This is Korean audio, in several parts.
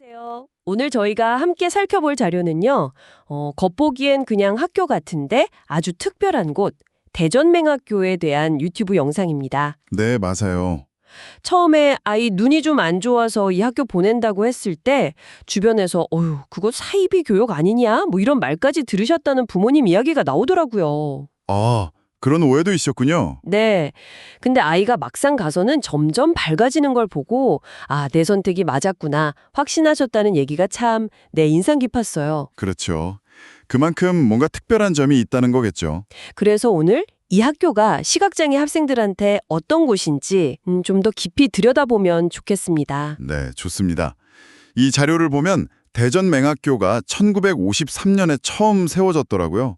안녕하세요. 오늘 저희가 함께 살펴볼 자료는요. 어, 겉보기엔 그냥 학교 같은데 아주 특별한 곳 대전맹학교에 대한 유튜브 영상입니다. 네, 맞아요. 처음에 아이 눈이 좀 안 좋아서 이 학교 보낸다고 했을 때 주변에서 어휴 그거 사이비 교육 아니냐 뭐 이런 말까지 들으셨다는 부모님 이야기가 나오더라고요. 아, 그런 오해도 있었군요. 네. 근데 아이가 막상 가서는 점점 밝아지는 걸 보고 아, 내 선택이 맞았구나 확신하셨다는 얘기가 참 내 인상 깊었어요. 그렇죠. 그만큼 뭔가 특별한 점이 있다는 거겠죠. 그래서 오늘 이 학교가 시각장애 학생들한테 어떤 곳인지 음, 좀더 깊이 들여다보면 좋겠습니다. 네, 좋습니다. 이 자료를 보면 대전맹학교가 1953년에 처음 세워졌더라고요.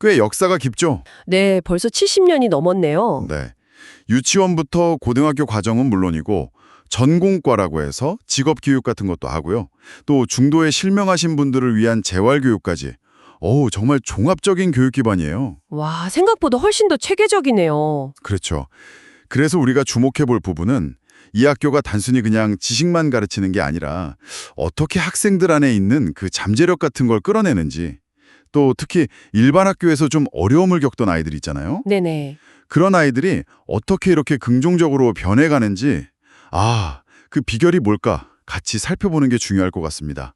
꽤 역사가 깊죠. 네, 벌써 70년이 넘었네요. 네. 유치원부터 고등학교 과정은 물론이고 전공과라고 해서 직업교육 같은 것도 하고요. 또 중도에 실명하신 분들을 위한 재활교육까지. 어우, 정말 종합적인 교육 기반이에요. 와, 생각보다 훨씬 더 체계적이네요. 그렇죠. 그래서 우리가 주목해 볼 부분은 이 학교가 단순히 그냥 지식만 가르치는 게 아니라 어떻게 학생들 안에 있는 그 잠재력 같은 걸 끌어내는지 또 특히 일반 학교에서 좀 어려움을 겪던 아이들 있잖아요. 네네. 그런 아이들이 어떻게 이렇게 긍정적으로 변해가는지 아, 그 비결이 뭘까 같이 살펴보는 게 중요할 것 같습니다.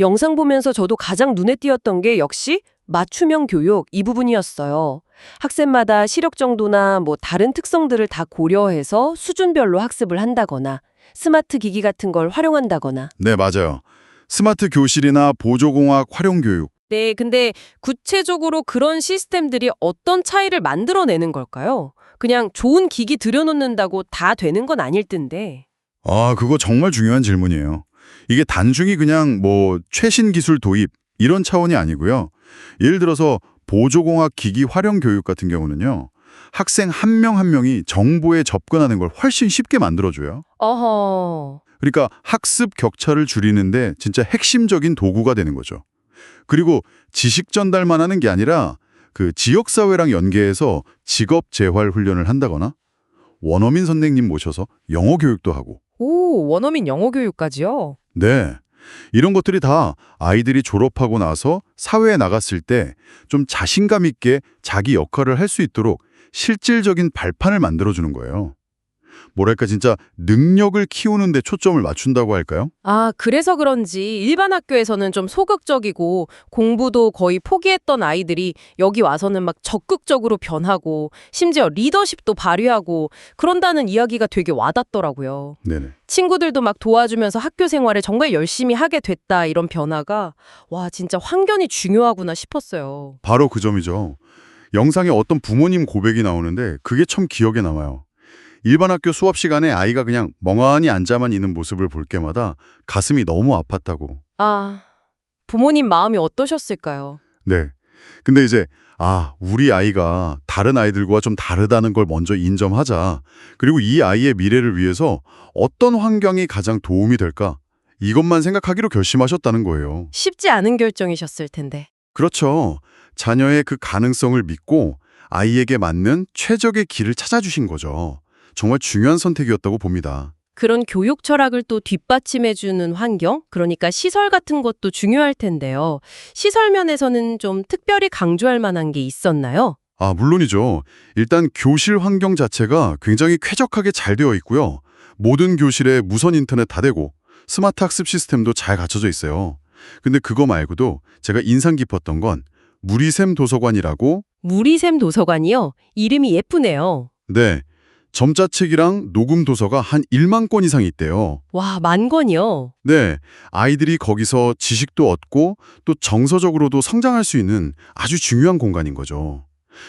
영상 보면서 저도 가장 눈에 띄었던 게 역시 맞춤형 교육 이 부분이었어요. 학생마다 시력 정도나 뭐 다른 특성들을 다 고려해서 수준별로 학습을 한다거나 스마트 기기 같은 걸 활용한다거나. 네, 맞아요. 스마트 교실이나 보조공학 활용 교육 네, 근데 구체적으로 그런 시스템들이 어떤 차이를 만들어내는 걸까요? 그냥 좋은 기기 들여놓는다고 다 되는 건 아닐 텐데. 아, 그거 정말 중요한 질문이에요. 이게 단순히 그냥 뭐 최신 기술 도입 이런 차원이 아니고요. 예를 들어서 보조공학 기기 활용 교육 같은 경우는요. 학생 한명한 명이 정보에 접근하는 걸 훨씬 쉽게 만들어줘요. 어허. 그러니까 학습 격차를 줄이는데 진짜 핵심적인 도구가 되는 거죠. 그리고 지식 전달만 하는 게 아니라 그 지역사회랑 연계해서 직업 재활 훈련을 한다거나 원어민 선생님 모셔서 영어 교육도 하고 오, 원어민 영어 교육까지요? 네. 이런 것들이 다 아이들이 졸업하고 나서 사회에 나갔을 때 좀 자신감 있게 자기 역할을 할 수 있도록 실질적인 발판을 만들어주는 거예요. 뭐랄까 진짜 능력을 키우는 데 초점을 맞춘다고 할까요? 아, 그래서 그런지 일반 학교에서는 좀 소극적이고 공부도 거의 포기했던 아이들이 여기 와서는 막 적극적으로 변하고 심지어 리더십도 발휘하고 그런다는 이야기가 되게 와닿더라고요. 네네. 친구들도 막 도와주면서 학교 생활을 정말 열심히 하게 됐다 이런 변화가 와, 진짜 환경이 중요하구나 싶었어요. 바로 그 점이죠. 영상에 어떤 부모님 고백이 나오는데 그게 참 기억에 남아요. 일반 학교 수업 시간에 아이가 그냥 멍하니 앉아만 있는 모습을 볼 때마다 가슴이 너무 아팠다고. 아, 부모님 마음이 어떠셨을까요? 네. 근데 이제 아, 우리 아이가 다른 아이들과 좀 다르다는 걸 먼저 인정하자. 그리고 이 아이의 미래를 위해서 어떤 환경이 가장 도움이 될까? 이것만 생각하기로 결심하셨다는 거예요. 쉽지 않은 결정이셨을 텐데. 그렇죠. 자녀의 그 가능성을 믿고 아이에게 맞는 최적의 길을 찾아주신 거죠. 정말 중요한 선택이었다고 봅니다. 그런 교육 철학을 또 뒷받침해주는 환경, 그러니까 시설 같은 것도 중요할 텐데요. 시설 면에서는 좀 특별히 강조할 만한 게 있었나요? 아, 물론이죠. 일단 교실 환경 자체가 굉장히 쾌적하게 잘 되어 있고요. 모든 교실에 무선 인터넷 다 되고 스마트 학습 시스템도 잘 갖춰져 있어요. 근데 그거 말고도 제가 인상 깊었던 건 무리샘 도서관이라고 무리샘 도서관이요. 이름이 예쁘네요. 네, 점자책이랑 녹음 도서가 한 1만 권 이상 있대요. 와, 만 권이요. 네, 아이들이 거기서 지식도 얻고 또 정서적으로도 성장할 수 있는 아주 중요한 공간인 거죠.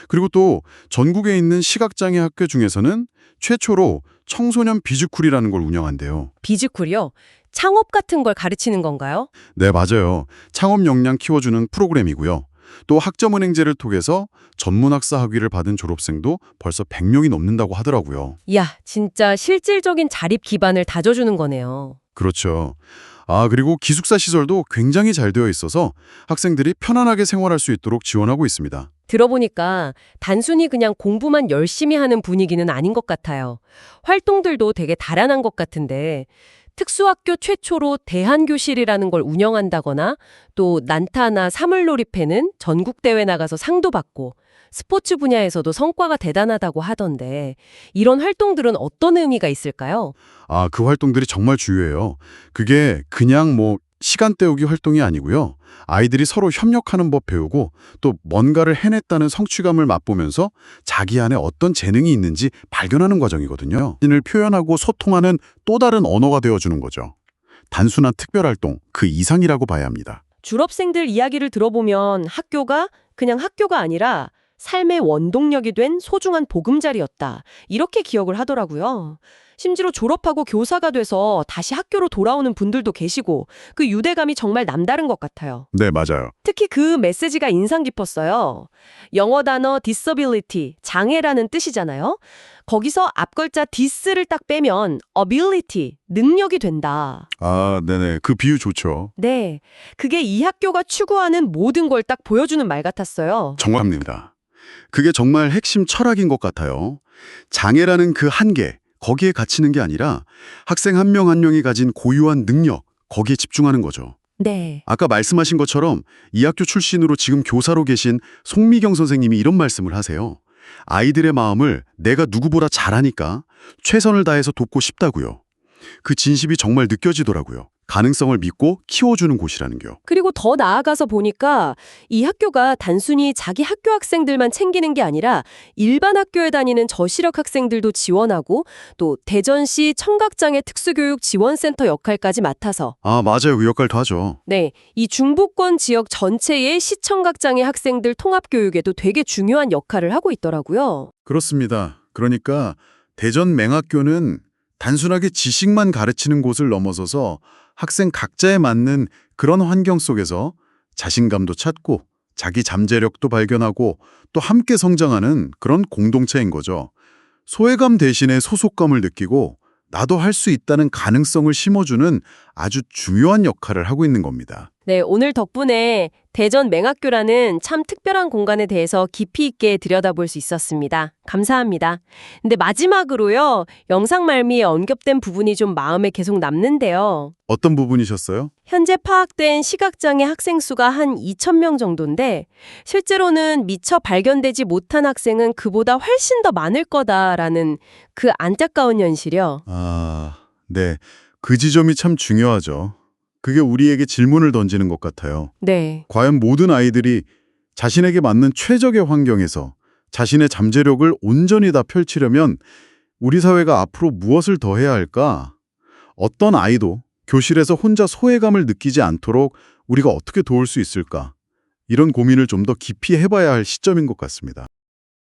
그리고 또 전국에 있는 시각장애 학교 중에서는 최초로 청소년 비즈쿨이라는 걸 운영한대요. 비즈쿨이요. 창업 같은 걸 가르치는 건가요? 네, 맞아요. 창업 역량 키워주는 프로그램이고요. 또 학점은행제를 통해서 전문학사 학위를 받은 졸업생도 벌써 100명이 넘는다고 하더라고요. 이야, 진짜 실질적인 자립 기반을 다져주는 거네요. 그렇죠. 아, 그리고 기숙사 시설도 굉장히 잘 되어 있어서 학생들이 편안하게 생활할 수 있도록 지원하고 있습니다. 들어보니까 단순히 그냥 공부만 열심히 하는 분위기는 아닌 것 같아요. 활동들도 되게 다양한 것 같은데 특수학교 최초로 대한교실이라는 걸 운영한다거나 또 난타나 사물놀이패는 전국대회 나가서 상도 받고 스포츠 분야에서도 성과가 대단하다고 하던데 이런 활동들은 어떤 의미가 있을까요? 아, 그 활동들이 정말 중요해요. 그게 그냥 뭐 시간 때우기 활동이 아니고요. 아이들이 서로 협력하는 법 배우고 또 뭔가를 해냈다는 성취감을 맛보면서 자기 안에 어떤 재능이 있는지 발견하는 과정이거든요. 자신을 표현하고 소통하는 또 다른 언어가 되어주는 거죠. 단순한 특별활동, 그 이상이라고 봐야 합니다. 졸업생들 이야기를 들어보면 학교가 그냥 학교가 아니라 삶의 원동력이 된 소중한 보금자리였다. 이렇게 기억을 하더라고요. 심지어 졸업하고 교사가 돼서 다시 학교로 돌아오는 분들도 계시고 그 유대감이 정말 남다른 것 같아요. 네, 맞아요. 특히 그 메시지가 인상 깊었어요. 영어 단어 disability, 장애라는 뜻이잖아요. 거기서 앞글자 dis를 딱 빼면 ability, 능력이 된다. 아, 네네. 그 비유 좋죠. 네, 그게 이 학교가 추구하는 모든 걸 딱 보여주는 말 같았어요. 정확합니다. 그게 정말 핵심 철학인 것 같아요. 장애라는 그 한계, 거기에 갇히는 게 아니라 학생 한명한 명이 가진 고유한 능력, 거기에 집중하는 거죠. 네, 아까 말씀하신 것처럼 이 학교 출신으로 지금 교사로 계신 송미경 선생님이 이런 말씀을 하세요. 아이들의 마음을 내가 누구보다 잘하니까 최선을 다해서 돕고 싶다고요. 그 진심이 정말 느껴지더라고요. 가능성을 믿고 키워주는 곳이라는겨. 그리고 더 나아가서 보니까 이 학교가 단순히 자기 학교 학생들만 챙기는 게 아니라 일반 학교에 다니는 저시력 학생들도 지원하고 또 대전시 청각장애 특수교육 지원센터 역할까지 맡아서 아, 맞아요. 그 역할도 하죠. 네, 이 중부권 지역 전체의 시청각장애 학생들 통합교육에도 되게 중요한 역할을 하고 있더라고요. 그렇습니다. 그러니까 대전 맹학교는 단순하게 지식만 가르치는 곳을 넘어서서 학생 각자에 맞는 그런 환경 속에서 자신감도 찾고 자기 잠재력도 발견하고 또 함께 성장하는 그런 공동체인 거죠. 소외감 대신에 소속감을 느끼고 나도 할 수 있다는 가능성을 심어주는 아주 중요한 역할을 하고 있는 겁니다. 네, 오늘 덕분에 대전 맹학교라는 참 특별한 공간에 대해서 깊이 있게 들여다볼 수 있었습니다. 감사합니다. 근데 마지막으로요, 영상 말미에 언급된 부분이 좀 마음에 계속 남는데요. 어떤 부분이셨어요? 현재 파악된 시각장애 학생 수가 한 2,000명 정도인데, 실제로는 미처 발견되지 못한 학생은 그보다 훨씬 더 많을 거다라는 그 안타까운 현실이요. 아, 네. 그 지점이 참 중요하죠. 그게 우리에게 질문을 던지는 것 같아요. 네. 과연 모든 아이들이 자신에게 맞는 최적의 환경에서 자신의 잠재력을 온전히 다 펼치려면 우리 사회가 앞으로 무엇을 더 해야 할까? 어떤 아이도 교실에서 혼자 소외감을 느끼지 않도록 우리가 어떻게 도울 수 있을까? 이런 고민을 좀 더 깊이 해봐야 할 시점인 것 같습니다.